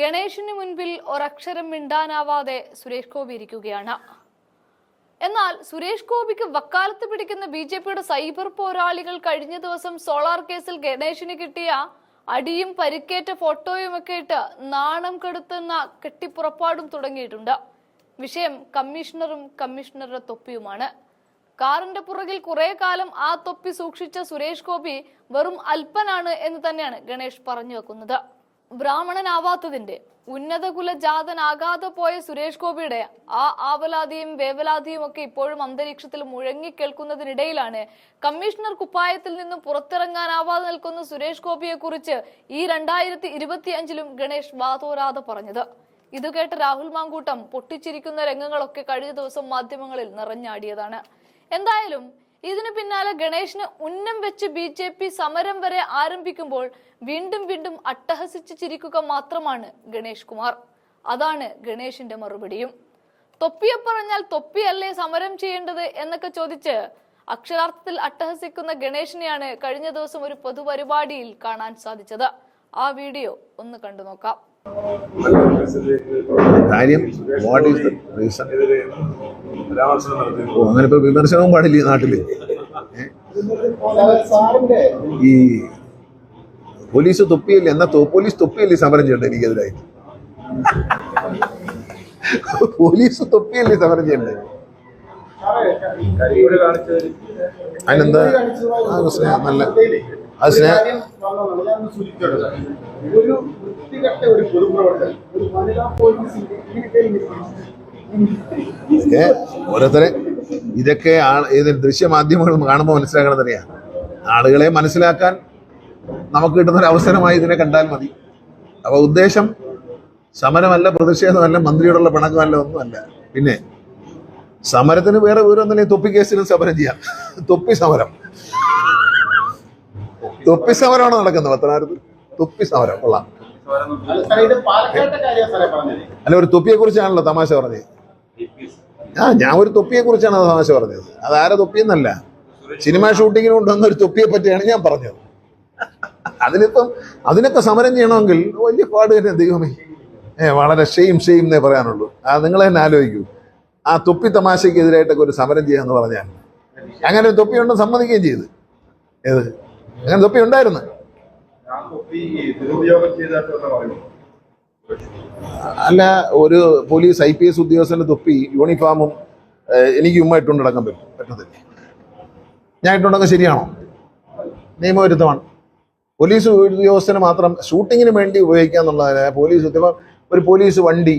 ഗണേഷിന് മുൻപിൽ ഒരക്ഷരം മിണ്ടാനാവാതെ സുരേഷ് ഗോപി ഇരിക്കുകയാണ്. എന്നാൽ സുരേഷ് ഗോപിക്ക് വക്കാലത്ത് പിടിക്കുന്ന ബി ജെ പിയുടെ സൈബർ പോരാളികൾ കഴിഞ്ഞ ദിവസം സോളാർ കേസിൽ ഗണേഷിന് കിട്ടിയ അടിയും പരിക്കേറ്റ ഫോട്ടോയുമൊക്കെ ഇട്ട് നാണം കെടുത്തുന്ന കെട്ടിപ്പുറപ്പാടും തുടങ്ങിയിട്ടുണ്ട്. വിഷയം കമ്മീഷണറും കമ്മീഷണറുടെ തൊപ്പിയുമാണ്. കാറിന്റെ പുറകിൽ കുറെ കാലം ആ തൊപ്പി സൂക്ഷിച്ച സുരേഷ് ഗോപി വെറും അല്പനാണ് എന്ന് തന്നെയാണ് ഗണേഷ് പറഞ്ഞു വെക്കുന്നത്. ബ്രാഹ്മണനാവാത്തതിന്റെ ഉന്നത കുലജാതനാകാതെ പോയ സുരേഷ് ഗോപിയുടെ ആ ആവലാതിയും വേവലാതിയും ഒക്കെ ഇപ്പോഴും അന്തരീക്ഷത്തിൽ മുഴങ്ങി കേൾക്കുന്നതിനിടയിലാണ് കമ്മീഷണർ കുപ്പായത്തിൽ നിന്നും പുറത്തിറങ്ങാനാവാതെ നിൽക്കുന്ന സുരേഷ് ഗോപിയെ കുറിച്ച് ഈ രണ്ടായിരത്തി ഇരുപത്തി അഞ്ചിലും ഗണേഷ് വാതോരാതെ പറഞ്ഞത്. ഇത് കേട്ട് രാഹുൽ മാങ്കൂട്ടം പൊട്ടിച്ചിരിക്കുന്ന രംഗങ്ങളൊക്കെ കഴിഞ്ഞ ദിവസം മാധ്യമങ്ങളിൽ നിറഞ്ഞാടിയതാണ്. എന്തായാലും ഇതിനു പിന്നാലെ ഗണേഷിന് ഉന്നം വെച്ച് ബി ജെ പി സമരം വരെ ആരംഭിക്കുമ്പോൾ വീണ്ടും വീണ്ടും അട്ടഹസിച്ച് ചിരിക്കുക മാത്രമാണ് ഗണേഷ് കുമാർ. അതാണ് ഗണേഷിന്റെ മറുപടിയും. തൊപ്പിയെ പറഞ്ഞാൽ തൊപ്പിയല്ലേ സമരം ചെയ്യേണ്ടത് എന്നൊക്കെ ചോദിച്ച് അക്ഷരാർത്ഥത്തിൽ അട്ടഹസിക്കുന്ന ഗണേഷിനെയാണ് കഴിഞ്ഞ ദിവസം ഒരു പൊതുപരിപാടിയിൽ കാണാൻ സാധിച്ചത്. ആ വീഡിയോ ഒന്ന് കണ്ടു നോക്കാം. കാര്യം വാട്ട് ഈസ് ദ റീസൺ അങ്ങനെ ഇപ്പൊ വിമർശനവും പാടില്ല ഈ നാട്ടിൽ. ഈ പോലീസ് തൊപ്പിയല്ലേ? എന്നാ പോലീസ് തൊപ്പിയല്ലേ സമരം ചെയ്യണ്ടേ എനിക്കെതിരായി? പോലീസ് തൊപ്പിയല്ലേ സമരം ചെയ്യണ്ടേ അതിനെന്താ? നല്ല അത് സ്നേഹം ഒരു വൃത്തികെട്ട ഒരു പൊതുപ്രവർത്തകൻ ഒരു വനിതാ ഇങ്ങനത്തെ ഏ ഓരോരുത്തരെ ഇതൊക്കെ ഇത് ദൃശ്യമാധ്യമങ്ങൾ കാണുമ്പോൾ മനസ്സിലാക്കണം തന്നെയാ. ആളുകളെ മനസ്സിലാക്കാൻ നമുക്ക് കിട്ടുന്ന ഒരു അവസരമായി ഇതിനെ കണ്ടാൽ മതി. അപ്പൊ ഉദ്ദേശം സമരമല്ല പ്രതിഷേധമല്ല മന്ത്രിയോടുള്ള പിണക്കമല്ല ഒന്നുമല്ല. പിന്നെ സമരത്തിന് വേറെ വിവരമൊന്നുമില്ല തൊപ്പി കേസിലും സമരം ചെയ്യാം. തൊപ്പി സമരം. തൊപ്പി സമരമാണ് നടക്കുന്നത് പത്തനാപുരത്ത്. തൊപ്പി സമരം കൊള്ളാം. അല്ല ഒരു തൊപ്പിയെ കുറിച്ചാണല്ലോ തമാശ പറഞ്ഞത്. ആ ഞാൻ ഒരു തൊപ്പിയെ കുറിച്ചാണ് തമാശ പറഞ്ഞത്. അത് ആരെ തൊപ്പിയെന്നല്ല. സിനിമ ഷൂട്ടിങ്ങിന് കൊണ്ടുവന്ന ഒരു തൊപ്പിയെ പറ്റിയാണ് ഞാൻ പറഞ്ഞത്. അതിനിപ്പം അതിനൊക്കെ സമരം ചെയ്യണമെങ്കിൽ വലിയ പാട് തന്നെ ദൈവമേ. ഏ വളരെ ഷെയിം ഷെയിം എന്നേ പറയാനുള്ളൂ. ആ നിങ്ങൾ തന്നെ ആലോചിക്കൂ. ആ തൊപ്പി തമാശയ്ക്ക് തമാശയ്ക്കെതിരായിട്ടൊക്കെ ഒരു സമരം ചെയ്യാന്ന് പറഞ്ഞാൽ അങ്ങനെ ഒരു തൊപ്പി ഉണ്ടെന്ന് സമ്മതിക്കുകയും ചെയ്ത്. ഏത്? അങ്ങനെ തൊപ്പി ഉണ്ടായിരുന്നു ഞാൻ തൊപ്പി ദുരുപയോഗം ചെയ്തിട്ടുള്ള പറയുന്നു അല്ല ഒരു പോലീസ് ഐ പി എസ് ഉദ്യോഗസ്ഥന്റെ തൊപ്പി യൂണിഫോമും എനിക്ക് ഉമ്മ ഇട്ടുകൊണ്ട് നടക്കാൻ പറ്റും പറ്റത്തില്ല. ഞാൻ ഇട്ടുണ്ടെങ്കിൽ ശരിയാണോ? നിയമവിരുദ്ധമാണ്. പോലീസ് ഉദ്യോഗസ്ഥന് മാത്രം ഷൂട്ടിങ്ങിന് വേണ്ടി ഉപയോഗിക്കുക എന്നുള്ളതിന് പോലീസ് ഉദ്യോഗം ഒരു പോലീസ് വണ്ടി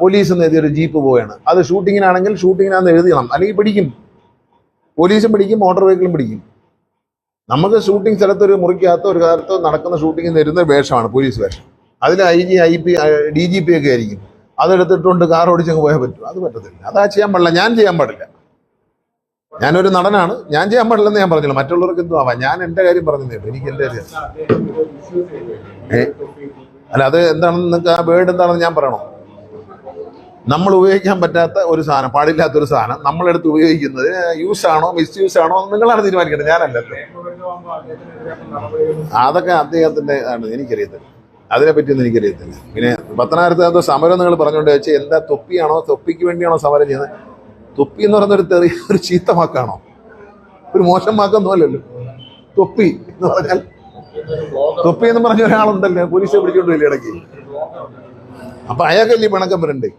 പോലീസ് എന്ന് എഴുതിയൊരു ജീപ്പ് പോവുകയാണ്. അത് ഷൂട്ടിങ്ങിനാണെങ്കിൽ ഷൂട്ടിങ്ങിനാന്ന് എഴുതിയണം അല്ലെങ്കിൽ പിടിക്കും. പോലീസും പിടിക്കും മോട്ടോർ വെഹിക്കിളും പിടിക്കും. നമുക്ക് ഷൂട്ടിംഗ് സ്ഥലത്ത് ഒരു മുറിക്കകത്ത് ഒരു കാലത്ത് നടക്കുന്ന ഷൂട്ടിങ്ങിൽ തരുന്ന വേഷമാണ് പോലീസ് വേഷം. അതിൽ I G I P D G P ഒക്കെ ആയിരിക്കും. അതെടുത്തിട്ടുണ്ട് കാർ ഓടിച്ചങ്ങ് പോയാൽ പറ്റും. അത് പറ്റത്തില്ല. അതാ ചെയ്യാൻ പാടില്ല. ഞാൻ ചെയ്യാൻ പാടില്ല. ഞാനൊരു നടനാണ്. ഞാൻ ചെയ്യാൻ പാടില്ലെന്ന് ഞാൻ പറഞ്ഞില്ല. മറ്റുള്ളവർക്ക് എന്തും ആവാം ഞാൻ എന്റെ കാര്യം പറഞ്ഞതേ എനിക്ക് എന്റെ കാര്യം? അല്ല അത് എന്താണെന്ന് നിങ്ങൾക്ക് ആ വേർഡ് എന്താണെന്ന് ഞാൻ പറയണോ? നമ്മൾ ഉപയോഗിക്കാൻ പറ്റാത്ത ഒരു സാധനം പാടില്ലാത്ത ഒരു സാധനം നമ്മളെടുത്ത് ഉപയോഗിക്കുന്നത് യൂസ് ആണോ മിസ് യൂസ് ആണോ നിങ്ങളാണ് തീരുമാനിക്കേണ്ടത്. ഞാനല്ലല്ലോ അതൊക്കെ അദ്ദേഹത്തിന്റെ ആണ്. എനിക്കറിയത്തില്ല. അതിനെപ്പറ്റിയൊന്നും എനിക്കറിയത്തില്ല. പിന്നെ പത്തനാപുരത്ത് എന്തോ സമരം നിങ്ങൾ പറഞ്ഞുകൊണ്ട് വെച്ചാൽ എന്താ തൊപ്പിയാണോ തൊപ്പിക്ക് വേണ്ടിയാണോ സമരം ചെയ്യുന്നത്? തൊപ്പി എന്ന് പറയുന്ന ഒരു തെറി ഒരു ചീത്ത വാക്കാണോ? ഒരു മോശം വാക്കൊന്നും അല്ലല്ലോ. തൊപ്പി എന്ന് പറഞ്ഞാൽ തൊപ്പി എന്ന് പറഞ്ഞ ഒരാളുണ്ടല്ലോ പോലീസ് പിടിച്ചോണ്ട് വലിയ ഇടയ്ക്ക്. അപ്പൊ അയാൾക്കല്ലേ പിണക്കം വരണ്ടേ?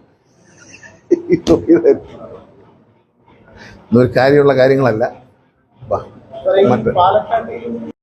ഇതൊരു കാര്യമുള്ള കാര്യങ്ങളല്ല. മറ്റേ.